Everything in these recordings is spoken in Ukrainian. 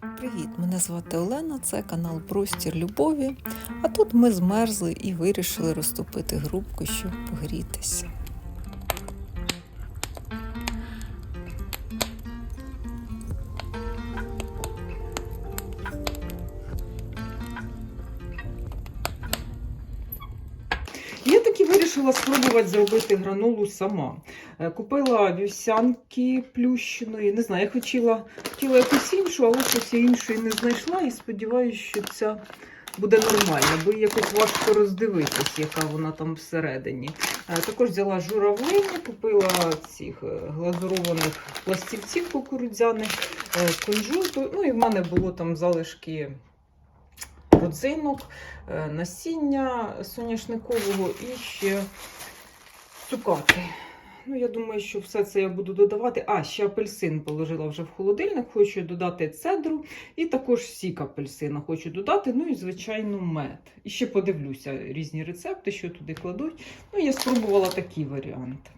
Привіт! Мене звати Олена, це канал Простір Любові. А тут ми змерзли і вирішили розтопити грубку, щоб погрітися. Я таки вирішила спробувати зробити гранулу сама. Е, Купила вівсянки плющеної. Не знаю, я хотіла, хотіла якусь іншу, але щось я іншої не знайшла і сподіваюся, що ця буде нормальна, бо якось важко роздивитись, яка вона там всередині. Е, Також взяла журавлині, купила цих е, глазурованих пластівців кукурудзяних, кунжуту. Ну і в мене було там залишки родзинок, насіння соняшникового і ще цукати. Ну, я думаю, що все це я буду додавати. А, ще апельсин положила вже в холодильник, хочу додати цедру і також сік апельсина хочу додати. Ну і, звичайно, мед. І ще подивлюся різні рецепти, що туди кладуть. Ну, я спробувала такий варіанти.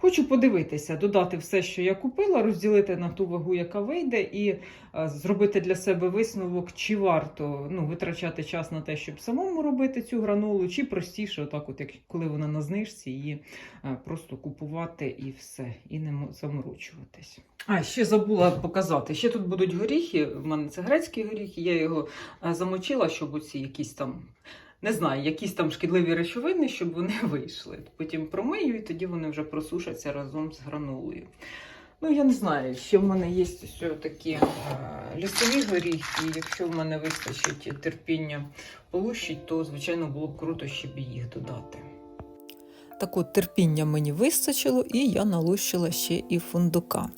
Хочу подивитися, додати все, що я купила, розділити на ту вагу, яка вийде, і е, зробити для себе висновок, чи варто ну, витрачати час на те, щоб самому робити цю гранулу, чи простіше, отак, от як коли вона на знижці, її е, просто купувати і все, і не заморочуватись. А, ще забула показати. Ще тут будуть горіхи. В мене це грецькі горіхи. Я його е, замочила, щоб оці якісь там. Не знаю, якісь там шкідливі речовини, щоб вони вийшли. Потім промию, і тоді вони вже просушаться разом з гранулою. Ну, я не знаю, ще в мене є ось такі е, лісові горіхи. і Якщо в мене вистачить терпіння полущить, то, звичайно, було б круто, щоб їх додати. Так от терпіння мені вистачило, і я налущила ще і фундука.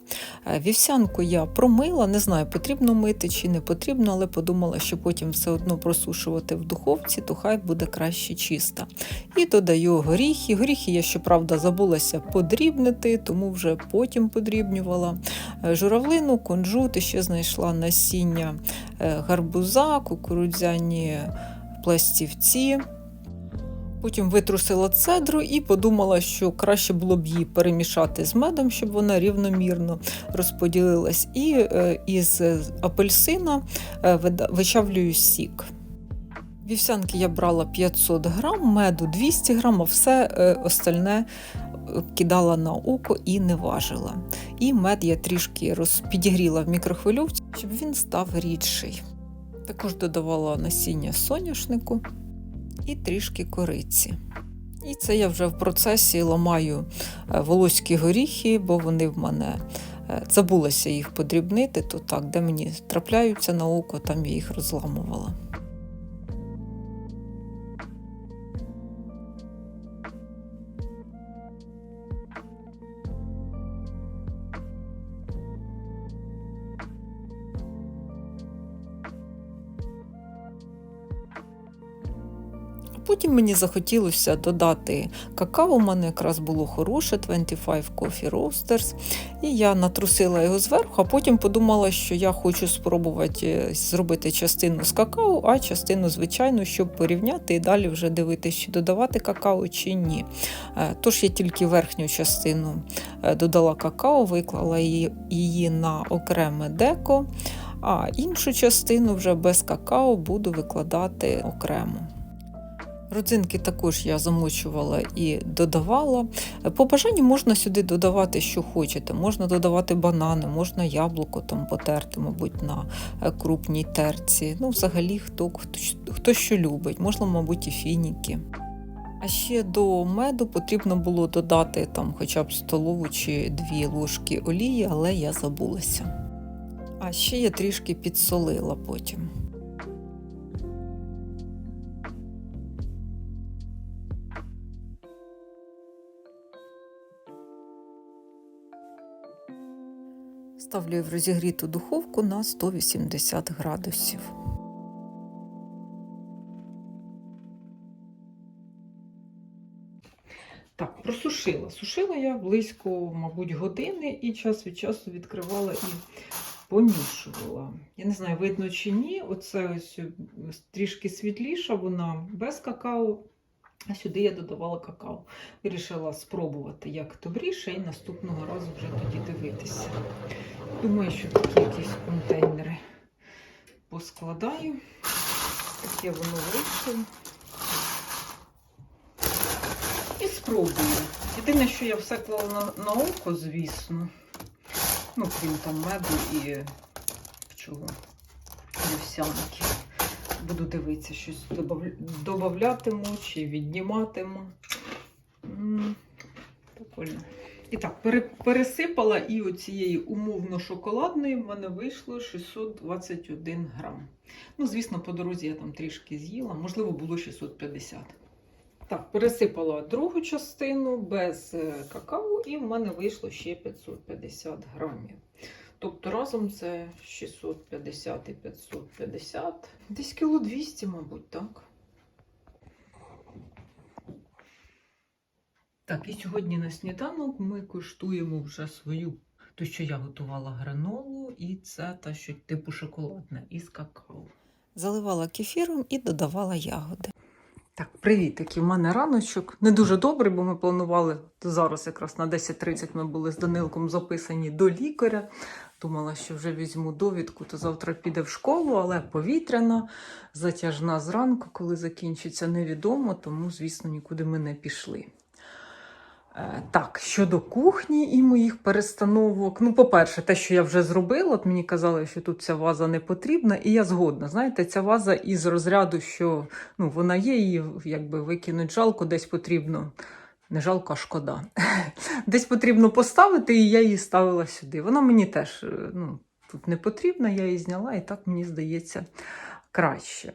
Е, Вівсянку я промила, не знаю, потрібно мити чи не потрібно, але подумала, що потім все одно просушувати в духовці, то хай буде краще чиста. І додаю горіхи. Горіхи я, щоправда, забулася подрібнити, тому вже потім подрібнювала. Е, Журавлину, кунжут, ще знайшла насіння е, гарбуза, кукурудзяні пластівці. Потім витрусила цедру і подумала, що краще було б її перемішати з медом, щоб вона рівномірно розподілилась. І е, із апельсина е, вичавлюю сік. Вівсянки я брала 500 грам, меду 200 грам, а все е, остальне е, кидала на око і не важила. І мед я трішки підігріла в мікрохвильовці, щоб він став рідший. Також додавала насіння соняшнику і трішки кориці. І це я вже в процесі ламаю е, волоські горіхи, бо вони в мене е, забулася їх подрібнити, то так, де мені трапляються на око, там я їх розламувала. Потім мені захотілося додати какао, у мене якраз було хороше 25 Coffee Roasters. І я натрусила його зверху, а потім подумала, що я хочу спробувати е, зробити частину з какао, а частину, звичайно, щоб порівняти і далі вже дивитися, чи додавати какао чи ні. Е, Тож я тільки верхню частину е, додала какао, виклала її на окреме деко, а іншу частину вже без какао буду викладати окремо. Родзинки також я замочувала і додавала. По бажанню можна сюди додавати, що хочете. Можна додавати банани, можна яблуко там потерти, мабуть, на е, крупній терці. Ну, взагалі, хто, хто, що любить, можна, мабуть, і фініки. А ще до меду потрібно було додати там хоча б столову чи дві ложки олії, але я забулася. А ще я трішки підсолила потім. Ставлю в розігріту духовку на 180 градусів. Так, просушила. Сушила я близько, мабуть, години і час від часу відкривала і помішувала. Я не знаю, видно чи ні. Оце ось е, трішки світліша, вона без какао. А сюди я додавала какао. Вирішила спробувати, як добріше, і наступного разу вже тоді дивитися. Думаю, що такі якісь контейнери поскладаю. Таке воно вийшло. І спробую. Єдине, що я все клала на, на око, звісно. Ну, крім там меду і чого? Вівсянки. Буду дивитися, щось додаватиму чи відніматиму. Прикольно. І так, пересипала і оцієї умовно шоколадної в мене вийшло 621 грам. Ну, звісно, по дорозі я там трішки з'їла, можливо, було 650. Так, пересипала другу частину без е, какао, і в мене вийшло ще 550 грамів. Тобто разом це 650 і 550. Десь кіло 200, мабуть, так. Так, і сьогодні на сніданок ми куштуємо вже свою, ту, що я готувала гранолу, і це та, що типу шоколадне, із какао. Заливала кефіром і додавала ягоди. Так, привіт, який в мене раночок. Не дуже добрий, бо ми планували зараз якраз на 10.30 ми були з Данилком записані до лікаря. Думала, що вже візьму довідку, то завтра піде в школу, але повітряна, затяжна зранку, коли закінчиться, невідомо, тому, звісно, нікуди ми не пішли. Е, Так, щодо кухні і моїх перестановок. Ну, по-перше, те, що я вже зробила, от мені казали, що тут ця ваза не потрібна, і я згодна. Знаєте, ця ваза із розряду, що ну, вона є, її якби викинуть жалко, десь потрібно. Не жалко, а шкода. Десь потрібно поставити, і я її ставила сюди. Вона мені теж е, ну, тут не потрібна, я її зняла, і так мені здається краще.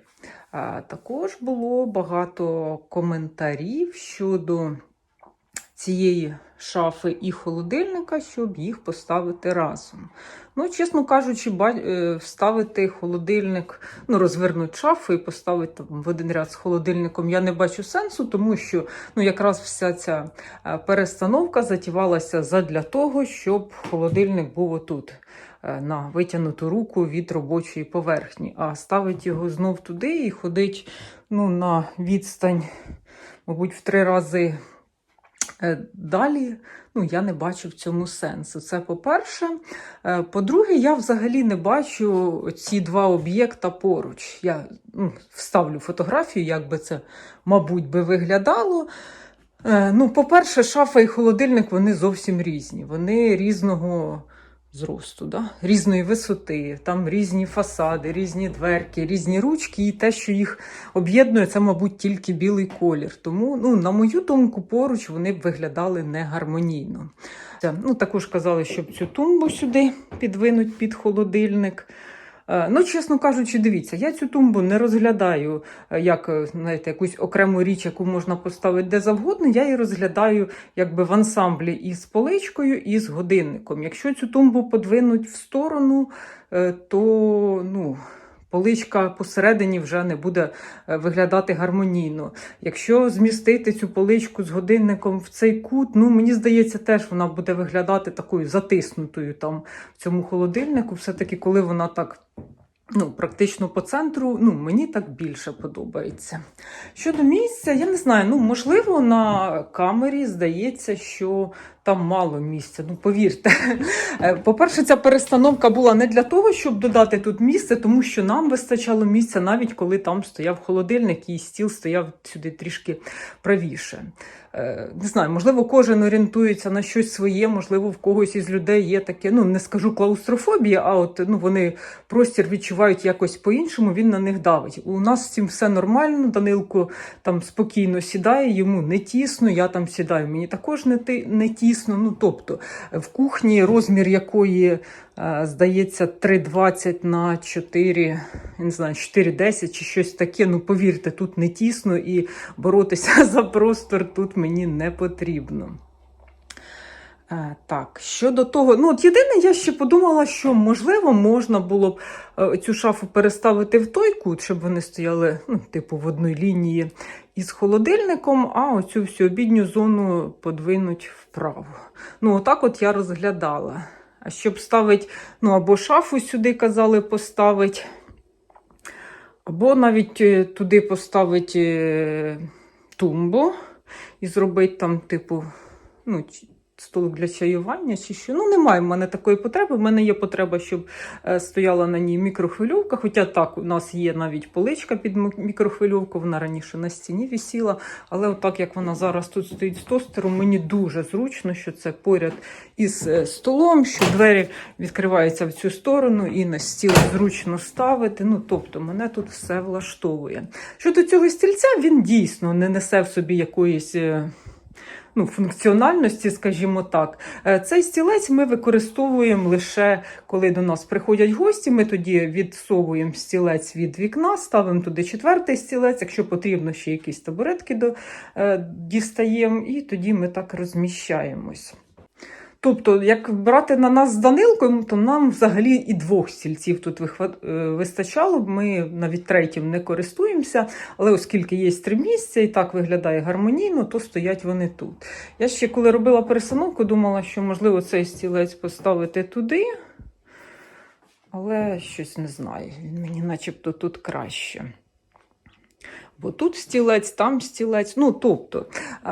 Також було багато коментарів щодо цієї шафи і холодильника, щоб їх поставити разом. Ну, чесно кажучи, е, вставити холодильник, ну, розвернути шафу і поставити там в один ряд з холодильником я не бачу сенсу, тому що ну, якраз вся ця е, перестановка затівалася задля того, щоб холодильник був отут. е, На витягнуту руку від робочої поверхні, а ставить його знов туди і ходить ну, на відстань, мабуть, в три рази Далі ну, я не бачу в цьому сенсу. Це по-перше. Е, По-друге, я взагалі не бачу ці два об'єкта поруч. Я ну, вставлю фотографію, як би це, мабуть, би виглядало. Е, Ну, по-перше, шафа і холодильник вони зовсім різні. Вони різного зросту, да? різної висоти, там різні фасади, різні дверки, різні ручки, і те, що їх об'єднує, це, мабуть, тільки білий колір. Тому, ну, на мою думку, поруч вони б виглядали негармонійно. Це, Ну, також казали, щоб цю тумбу сюди підвинуть під холодильник. Е, Ну, чесно кажучи, дивіться, я цю тумбу не розглядаю е, як е, знаєте, якусь окрему річ, яку можна поставити де завгодно. Я її розглядаю якби в ансамблі із поличкою і з годинником. Якщо цю тумбу подвинуть в сторону, то ну, поличка посередині вже не буде е, виглядати гармонійно. Якщо змістити цю поличку з годинником в цей кут, ну мені здається, теж вона буде виглядати такою затиснутою там в цьому холодильнику. Все-таки, коли вона так. Ну, практично по центру, ну, мені так більше подобається. Щодо місця, я не знаю, ну, можливо, на камері здається, що там мало місця. Ну, повірте. Е, По-перше, ця перестановка була не для того, щоб додати тут місце, тому що нам вистачало місця, навіть коли там стояв холодильник і стіл стояв сюди трішки правіше. Е, Не знаю, можливо, кожен орієнтується на щось своє, можливо, в когось із людей є таке, ну не скажу клаустрофобія, а от ну вони простір відчувають якось по-іншому, він на них давить. У нас з цим все нормально. Данилко там спокійно сідає, йому не тісно, я там сідаю, мені також не, не тісно. Ну, тобто в кухні розмір якої, е, здається, 3,20 на 4, я не знаю, 4,10 чи щось таке. Ну, повірте, тут не тісно і боротися за простор тут мені не потрібно. Е, Так, щодо того, ну от єдине, я ще подумала, що можливо можна було б е, цю шафу переставити в той кут, щоб вони стояли, ну, типу, в одній лінії із холодильником, а оцю всю обідню зону подвинуть вправо. Ну, отак от я розглядала. А щоб ставити, ну, або шафу сюди казали поставити, або навіть е, туди поставити тумбу і зробити там, типу, ну, столик для чаювання чи що. Ну, немає в мене такої потреби. В мене є потреба, щоб е, стояла на ній мікрохвильовка. Хоча так, у нас є навіть поличка під мікрохвильовку, вона раніше на стіні висіла. Але отак, як вона зараз тут стоїть з тостером, мені дуже зручно, що це поряд із е, столом, що двері відкриваються в цю сторону і на стіл зручно ставити. Ну, тобто, мене тут все влаштовує. Щодо цього стільця, він дійсно не несе в собі якоїсь. Ну, функціональності, скажімо так, Е, цей стілець ми використовуємо лише коли до нас приходять гості. Ми тоді відсовуємо стілець від вікна, ставимо туди четвертий стілець. Якщо потрібно, ще якісь табуретки до, е, дістаємо, і тоді ми так розміщаємось. Тобто, як брати на нас з Данилкою, то нам взагалі і двох стільців тут е, вистачало б. Ми навіть третім не користуємося, але оскільки є три місця і так виглядає гармонійно, то стоять вони тут. Я ще коли робила перестановку, думала, що можливо цей стілець поставити туди, але щось не знаю. Він мені начебто тут краще. Бо тут стілець, там стілець. Ну, тобто,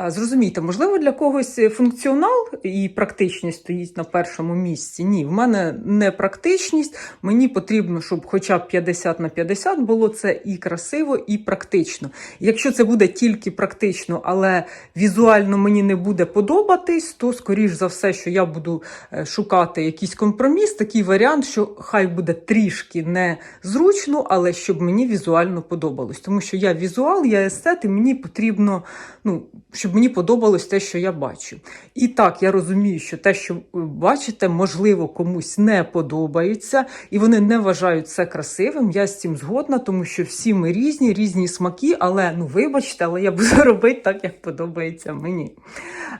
зрозумійте, можливо, для когось функціонал і практичність стоїть на першому місці. Ні, в мене не практичність. Мені потрібно, щоб хоча б 50 на 50 було це і красиво, і практично. Якщо це буде тільки практично, але візуально мені не буде подобатись, то скоріш за все, що я буду е, шукати якийсь компроміс, такий варіант, що хай буде трішки незручно, але щоб мені візуально подобалось. Тому що я візуал, я естет, і мені потрібно, ну, щоб мені подобалось те, що я бачу. І так, я розумію, що те, що ви бачите, можливо, комусь не подобається, і вони не вважають це красивим. Я з цим згодна, тому що всі ми різні, різні смаки, але ну вибачте, але я буду робити так, як подобається мені.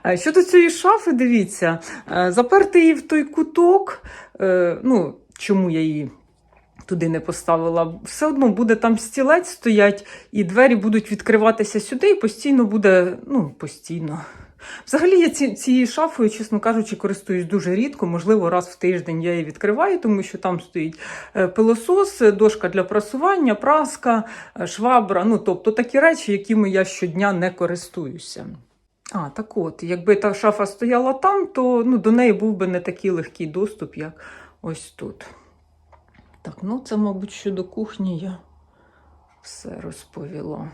Е, Щодо цієї шафи, дивіться, е, заперти її в той куток. е, Ну, чому я її туди не поставила? Все одно буде там стілець стоять, і двері будуть відкриватися сюди, і постійно буде, ну, постійно. Взагалі, я ці, цією шафою, чесно кажучи, користуюсь дуже рідко. Можливо, раз в тиждень я її відкриваю, тому що там стоїть е, пилосос, е, дошка для прасування, праска, е, швабра. Ну, тобто такі речі, якими я щодня не користуюся. А, так от, якби та шафа стояла там, то ну, до неї був би не такий легкий доступ, як ось тут. Так, ну це, мабуть, щодо кухні я все розповіла.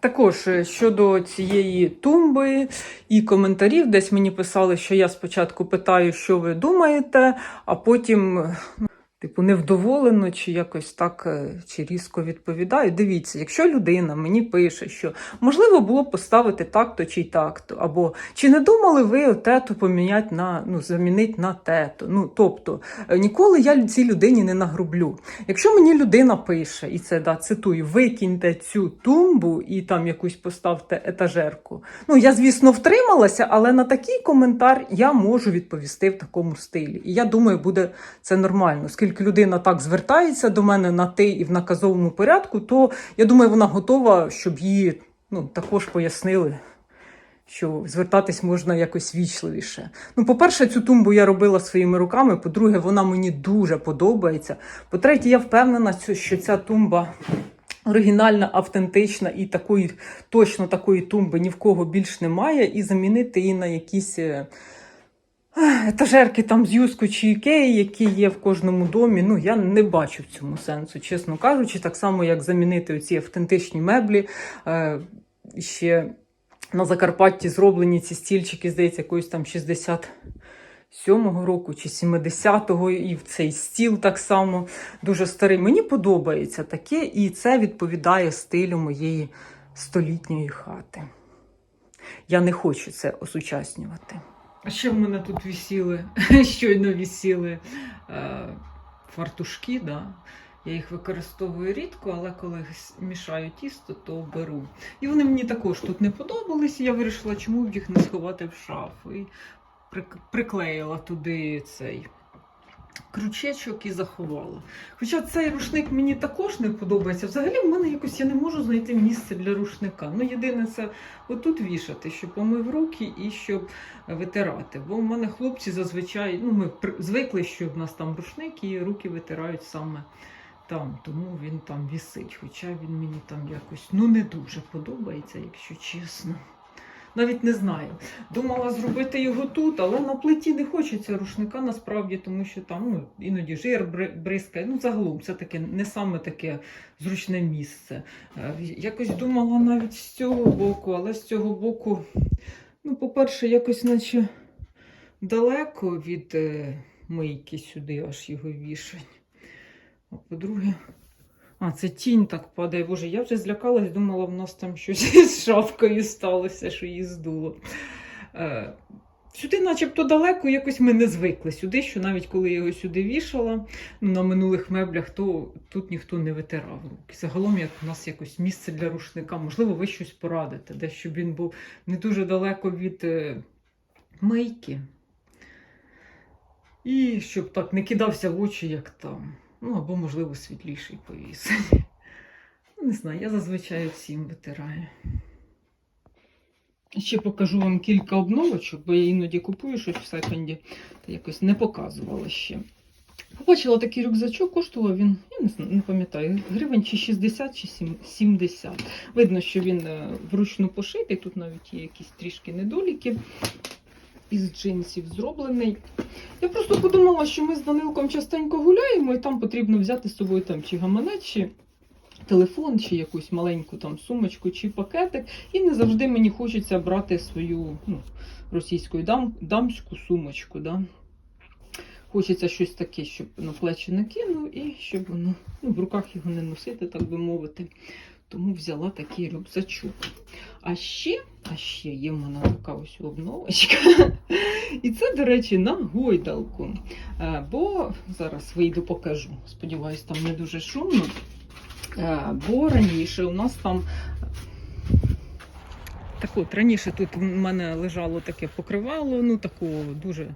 Також е, щодо цієї тумби і коментарів, десь мені писали, що я спочатку питаю, що ви думаєте, а потім, е, типу, невдоволено, чи якось так е, чи різко відповідаю. Дивіться, якщо людина мені пише, що можливо було поставити так-то чи так-то, або чи не думали ви тето поміняти на ну, замінити на тето. Ну, тобто, е, ніколи я цій людині не нагрублю. Якщо мені людина пише, і це да, цитую, викиньте цю тумбу і там якусь поставте етажерку. Ну, я, звісно, втрималася, але на такий коментар я можу відповісти в такому стилі. І я думаю, буде це нормально. Оскільки людина так звертається до мене на ти і в наказовому порядку, то я думаю, вона готова, щоб її ну, також пояснили. Що звертатись можна якось вічливіше. Ну, по-перше, цю тумбу я робила своїми руками. По-друге, вона мені дуже подобається. По-третє, я впевнена, що ця тумба оригінальна, автентична і такої, точно такої тумби ні в кого більш немає. І замінити її на якісь е, етажерки там з юску чи ікеї, які є в кожному домі. Ну, я не бачу в цьому сенсу, чесно кажучи, так само, як замінити оці автентичні меблі. Е, ще на Закарпатті зроблені ці стільчики, здається, якоїсь там 67-го року чи 70-го, і в цей стіл так само дуже старий. Мені подобається таке, і це відповідає стилю моєї столітньої хати. Я не хочу це осучаснювати. А ще в мене тут висіли, щойно висіли е, фартушки, да? Я їх використовую рідко, але коли мішаю тісто, то беру. І вони мені також тут не подобались. Я вирішила, чому б їх не сховати в шафу. І прик- приклеїла туди цей крючечок і заховала. Хоча цей рушник мені також не подобається. Взагалі в мене якось я не можу знайти місце для рушника. Ну, єдине, це отут вішати, щоб помив руки і щоб витирати. Бо в мене хлопці зазвичай, ну ми звикли, що в нас там рушник і руки витирають саме там, тому він там вісить. Хоча він мені там якось ну не дуже подобається, якщо чесно. Навіть не знаю. Думала зробити його тут, але на плиті не хочеться рушника насправді, тому що там ну, іноді жир бризкає. Ну, загалом це таке не саме таке зручне місце. Е, Якось думала навіть з цього боку, але з цього боку, ну, по-перше, якось наче далеко від е, мийки сюди, аж його вішать. А по-друге, а, це тінь так падає. Боже, я вже злякалась, думала, в нас там щось із шапкою сталося, що її здуло. Е, Сюди, начебто, далеко, якось ми не звикли сюди, що навіть коли я його сюди вішала ну, на минулих меблях, то тут ніхто не витирав руки. Загалом, як у нас якось місце для рушника, можливо, ви щось порадите, де щоб він був не дуже далеко від е, мийки. І щоб так не кидався в очі, як там. Ну, або, можливо, світліший повісить. Ну, не знаю, я зазвичай всім витираю. Ще покажу вам кілька обновочок, бо я іноді купую щось в секонді, та якось не показувала ще. Побачила такий рюкзачок, коштував він, я не не пам'ятаю, гривень чи 60, чи 70. Видно, що він е, вручну пошитий, тут навіть є якісь трішки недоліки. Із джинсів зроблений. Я просто подумала, що ми з Данилком частенько гуляємо, і там потрібно взяти з собою там чи гаманець, чи телефон, чи якусь маленьку там сумочку, чи пакетик. І не завжди мені хочеться брати свою ну, російську дам, дамську сумочку. Да? Хочеться щось таке, щоб на плечі накинув і щоб воно ну, в руках його не носити, так би мовити. Тому взяла такий рюкзачок. А ще, а ще є в мене така ось обновочка. І це, до речі, на гойдалку. Е, Бо зараз вийду покажу. Сподіваюсь, там не дуже шумно. Е, Бо раніше у нас там. Так от, раніше тут в мене лежало таке покривало, ну такого дуже.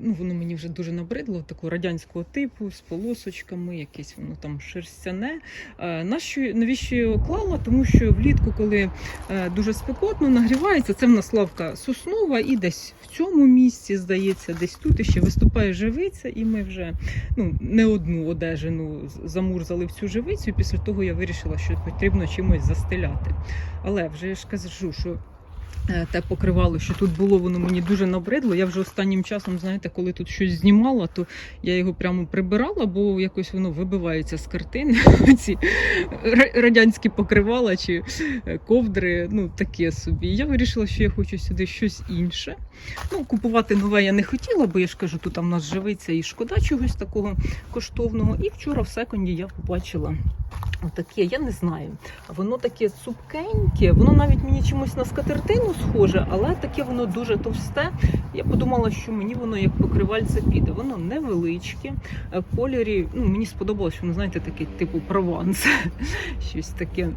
Ну, воно мені вже дуже набридло, такого радянського типу, з полосочками, якесь воно там шерстяне. Е, нащо, навіщо я його клала? Тому що влітку, коли е, дуже спекотно, нагрівається, це в нас лавка соснова, і десь в цьому місці, здається, десь тут ще виступає живиця, і ми вже ну, не одну одежину замурзали в цю живицю. І після того я вирішила, що потрібно чимось застеляти. Але вже я ж кажу, що. Е, Те покривало, що тут було, воно мені дуже набридло. Я вже останнім часом, знаєте, коли тут щось знімала, то я його прямо прибирала, бо якось воно вибивається з картини. Ці радянські покривала чи е, ковдри, ну таке собі. Я вирішила, що я хочу сюди щось інше. Ну, купувати нове я не хотіла, бо я ж кажу, тут там нас живиться і шкода чогось такого коштовного. І вчора в секонді я побачила отаке, я не знаю. Воно таке цупкеньке, воно навіть мені чимось на скатертину схоже, але таке воно дуже товсте. Я подумала, що мені воно як покривальце піде. Воно невеличке. е, кольорі, ну мені сподобалось, що воно, знаєте, таке типу прованс. Щось таке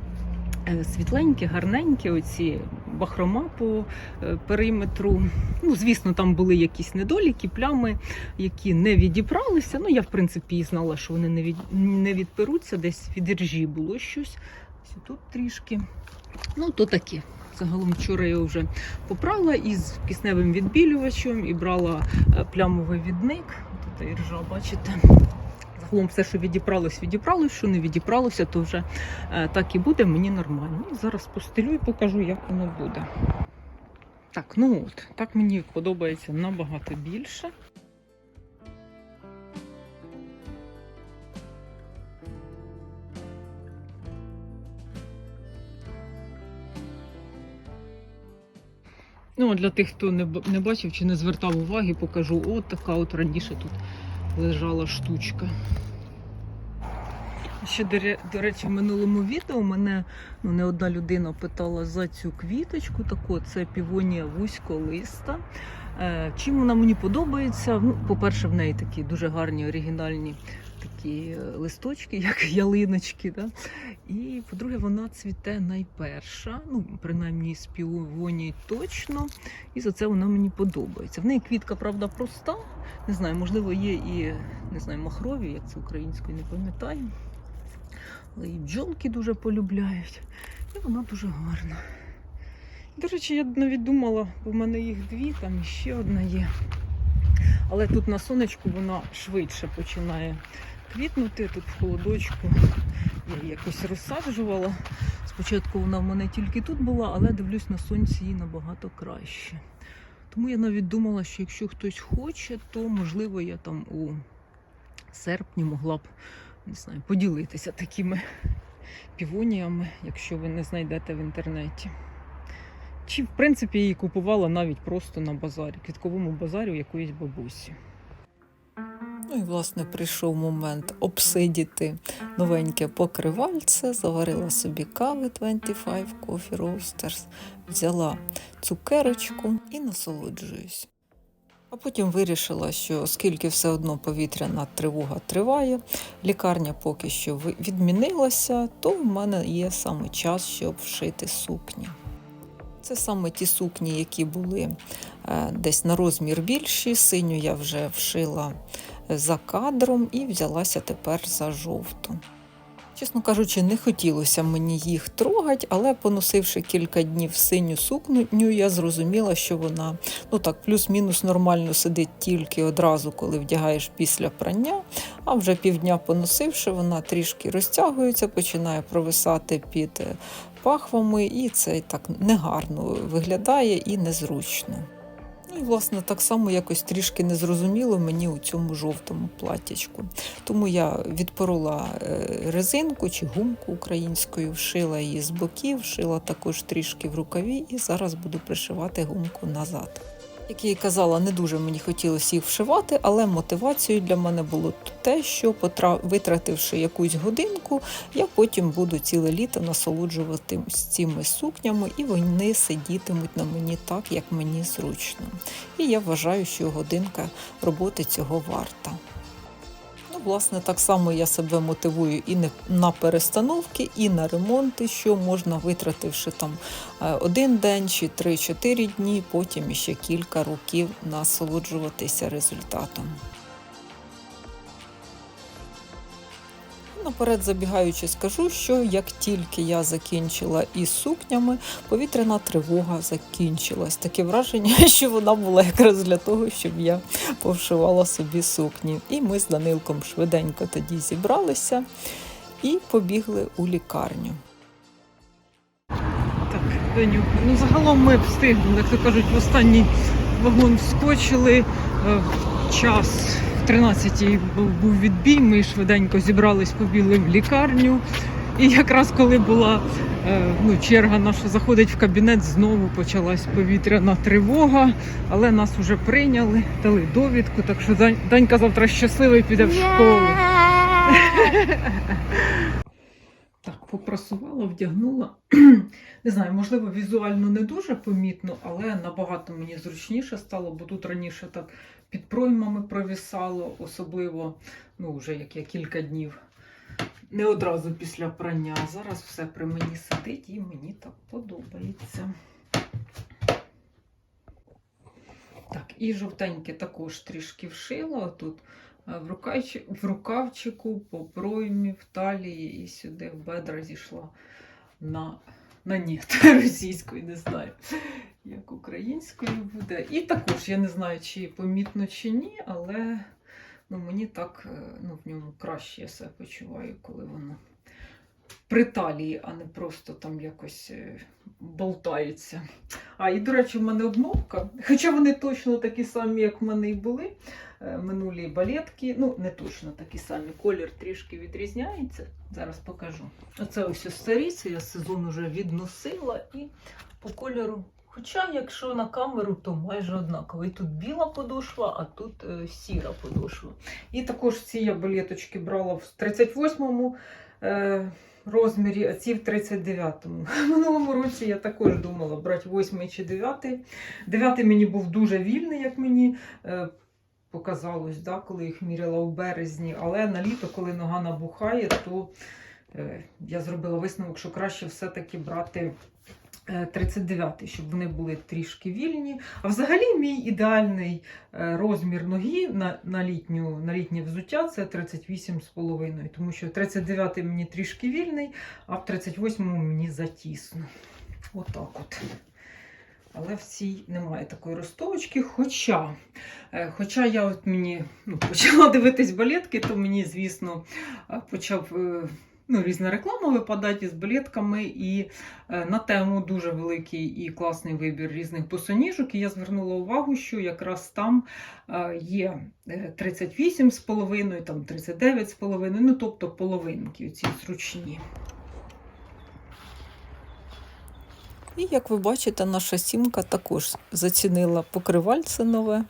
е, світленьке, гарненьке, оці бахрома по е, периметру. Ну, звісно, там були якісь недоліки, плями, які не відібралися. Ну, я, в принципі, і знала, що вони не, від... не відперуться, десь від іржі було щось. Ось тут трішки. Ну, то таке. Загалом вчора я вже попрала із кисневим відбілювачем і брала е, плямовий відник. Тут іржа, бачите. Загалом все, що відібралось, відібралось, що не відібралося, то вже е, так і буде, мені нормально. Ну, зараз постелю і покажу, як воно буде. Так, ну от, так мені подобається набагато більше. Ну, для тих, хто не, не бачив чи не звертав уваги, покажу. От така от раніше тут лежала штучка. Ще, до, речі, в минулому відео мене ну, не одна людина питала за цю квіточку. Таку це півонія вузьколиста. Е, чим вона мені подобається? Ну, по-перше, в неї такі дуже гарні оригінальні такі е, листочки, як ялиночки. Да? І по-друге, вона цвіте найперша, ну, принаймні з півонії точно. І за це вона мені подобається. В неї квітка, правда, проста. Не знаю, можливо, є і не знаю, махрові, як це українською, не пам'ятаю. Але і бджолки дуже полюбляють. І вона дуже гарна. До речі, я навіть думала, бо в мене їх дві, там ще одна є. Але тут на сонечку вона швидше починає квітнути. Тут в холодочку я її якось розсаджувала. Спочатку вона в мене тільки тут була, але дивлюсь на сонці їй набагато краще. Тому я навіть думала, що якщо хтось хоче, то можливо я там у серпні могла б не знаю, поділитися такими півоніями, якщо ви не знайдете в інтернеті. Чи, в принципі, її купувала навіть просто на базарі, квітковому базарі у якоїсь бабусі. Ну і власне прийшов момент обсидіти новеньке покривальце, заварила собі кави 25 Coffee Roasters, взяла цукерочку і насолоджуюсь. А потім вирішила, що оскільки все одно повітряна тривога триває, лікарня поки що відмінилася, то в мене є саме час, щоб вшити сукні. Це саме ті сукні, які були е, десь на розмір більші. Синю я вже вшила за кадром і взялася тепер за жовту. Чесно кажучи, не хотілося мені їх трогати, але поносивши кілька днів синю сукню, я зрозуміла, що вона ну так плюс-мінус нормально сидить тільки одразу, коли вдягаєш після прання. А вже півдня поносивши, вона трішки розтягується, починає провисати під е, пахвами, і це так негарно виглядає і незручно. Ну і, власне, так само якось трішки незрозуміло мені у цьому жовтому платтячку. Тому я відпорола е, резинку чи гумку українською, вшила її з боків, вшила також трішки в рукаві і зараз буду пришивати гумку назад. Як я і казала, не дуже мені хотілося їх вшивати, але мотивацією для мене було те, що витративши якусь годинку, я потім буду ціле літо насолоджуватись цими сукнями, і вони сидітимуть на мені так, як мені зручно. І я вважаю, що годинка роботи цього варта. Власне, так само я себе мотивую і на перестановки, і на ремонти, що можна витративши там е, один день чи 3-4 дні, потім ще кілька років насолоджуватися результатом. Наперед забігаючи, скажу, що як тільки я закінчила із сукнями, повітряна тривога закінчилась. Таке враження, що вона була якраз для того, щоб я повшивала собі сукні. І ми з Данилком швиденько тоді зібралися і побігли у лікарню. Так, Даню, ну загалом ми встигли, як то кажуть, в останній вагон вскочили. Е, Час в 13-й був, відбій, ми швиденько зібрались, побігли в лікарню. І якраз коли була е, ну, черга наша заходить в кабінет, знову почалась повітряна тривога, але нас вже прийняли, дали довідку, так що Дань- Данька завтра щасливий піде в школу. Так, попрасувала, вдягнула. Не знаю, можливо, візуально не дуже помітно, але набагато мені зручніше стало, бо тут раніше так під проймами провісало, особливо, ну, вже як я кілька днів. Не одразу після прання. Зараз все при мені сидить і мені так подобається. Так, і жовтеньке також трішки вшила. Тут е, в, рукавчи- в рукавчику, по проймі, в талії і сюди в бедра зійшла на, на ніт російською, не знаю, як українською буде. І також я не знаю, чи помітно чи ні, але ну, мені так е, ну, в ньому краще я себе почуваю, коли воно при талії, а не просто там якось е, болтається. А, і, до речі, в мене обновка. Хоча вони точно такі самі, як в мене і були. е, Минулі балетки. Ну, не точно такі самі. Колір трішки відрізняється. Зараз покажу. Оце ось старі, це я сезон вже відносила і по кольору. Хоча, якщо на камеру, то майже однаково. І тут біла подошва, а тут е, сіра подошва. І також ці я балеточки брала в 38-му. Е, розмірі, а ці в 39-му. Минулому році я також думала брати 8 чи 9. 9 мені був дуже вільний, як мені е, показалось, да, коли їх міряла у березні. Але на літо, коли нога набухає, то е, я зробила висновок, що краще все-таки брати. Е, 39, щоб вони були трішки вільні. А взагалі мій ідеальний е, розмір ноги на, на, літню, на літнє взуття це 38,5, тому що 39 мені трішки вільний, а в 38 мені затісно. Отак от. Але в цій немає такої ростовочки. Хоча, е, хоча я от мені ну, почала дивитись балетки, то мені, звісно, е, почав е, ну, різна реклама випадати з балетками. І е, на тему дуже великий і класний вибір різних босоніжок. І я звернула увагу, що якраз там е, є е, 38,5, там 39,5, ну тобто половинки, ці зручні. І як ви бачите, наша сімка також зацінила покривальце нове.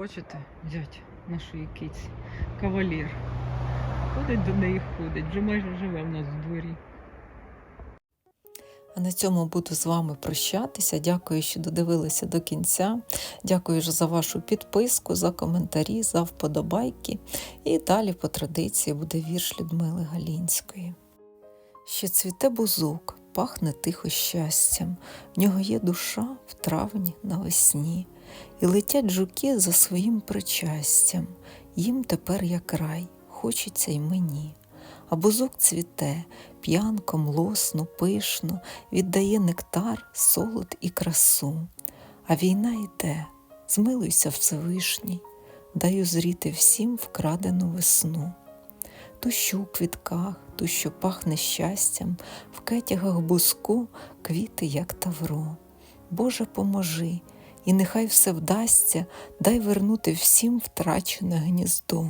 Бачите, зять нашої киці, кавалер. Ходить до неї, ходить, вже майже живе в нас в дворі. А на цьому буду з вами прощатися. Дякую, що додивилися до кінця. Дякую за вашу підписку, за коментарі, за вподобайки. І далі по традиції буде вірш Людмили Галінської. Ще цвіте бузок, пахне тихо щастям, в нього є душа в травні навесні, і летять жуки за своїм причастям, їм тепер як рай, хочеться й мені. А бузок цвіте, п'янко, млосно, пишно, віддає нектар, солод і красу. А війна йде, змилуйся Всевишній, дай узріти всім вкрадену весну. Ту, що у квітках, ту, що пахне щастям, в кетягах бузку квіти, як тавро. Боже, поможи, і нехай все вдасться, дай вернути всім втрачене гніздо.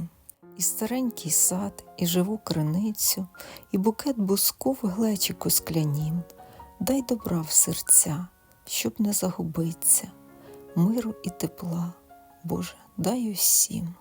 І старенький сад, і живу криницю, і букет буску в глечику склянім. Дай добра в серця, щоб не загубиться, миру і тепла, Боже, дай усім.